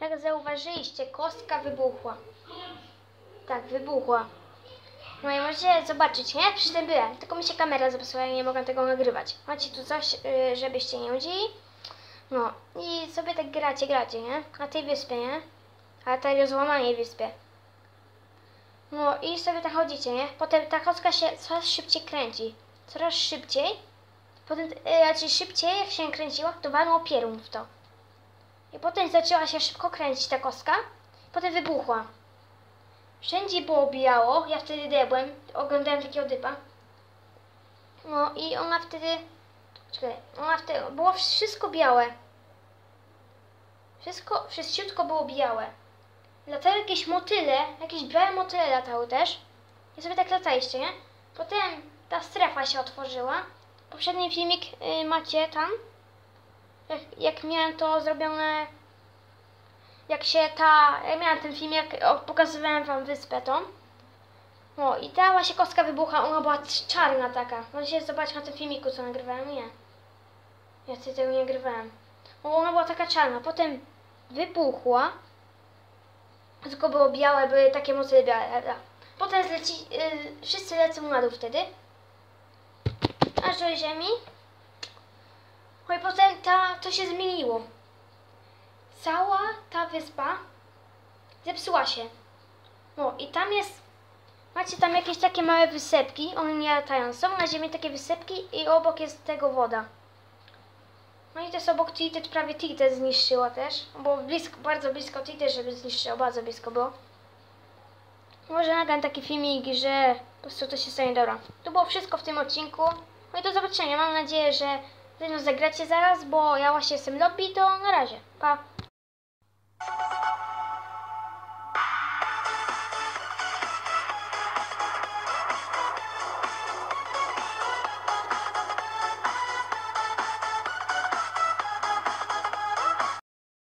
Jak zauważyliście, kostka wybuchła. Tak, wybuchła. No i możecie zobaczyć, nie? Przy tym byłem, tylko mi się kamera zepsuła i nie mogę tego nagrywać. Macie tu coś, y, żebyście nie widzieli. No i sobie tak gracie, gracie, nie? Na tej wyspie, nie? Ale tej rozłamanej wyspie. No i sobie tak chodzicie, nie? Potem ta kostka się coraz szybciej kręci. Coraz szybciej. Potem, raczej szybciej, jak się kręciła, to walnął pierun w to. I potem zaczęła się szybko kręcić ta kostka. Potem wybuchła. Wszędzie było biało. Ja wtedy debłem. Oglądałem takiego dypa. No i ona wtedy... Czekaj. Ona wtedy... Było wszystko białe. Wszystko, wszystko było białe. Latały jakieś motyle. Jakieś białe motyle latały też. I sobie tak lataliście, nie? Potem ta strefa się otworzyła. Poprzedni filmik y, macie tam. Jak, jak miałem to zrobione jak się ta, ja miałam ten film, jak pokazywałem wam wyspę tą. No i ta właśnie kostka wybucha, ona była czarna taka. Możecie zobaczyć na tym filmiku, co nagrywałem, nie. Ja sobie tego nie nagrywałem. No, ona była taka czarna, potem wybuchła. Tylko było białe, były takie mocne białe. dobra. Potem zleci, y, wszyscy lecą na dół wtedy. Aż do ziemi. No i potem ta, to się zmieniło cała ta wyspa zepsuła się. No i tam jest, macie tam jakieś takie małe wysepki, one nie latają. Są na ziemi takie wysepki i obok jest tego woda. No i też obok Tilted, prawie Tilted zniszczyła też, bo blisko, bardzo blisko Tilted, żeby zniszczyła, bardzo blisko było. Może nagram taki filmik, że po prostu to się stanie dobra. To było wszystko w tym odcinku. No i do zobaczenia. Mam nadzieję, że ze mną zagracie zaraz, bo ja właśnie jestem lobby, to na razie. Pa!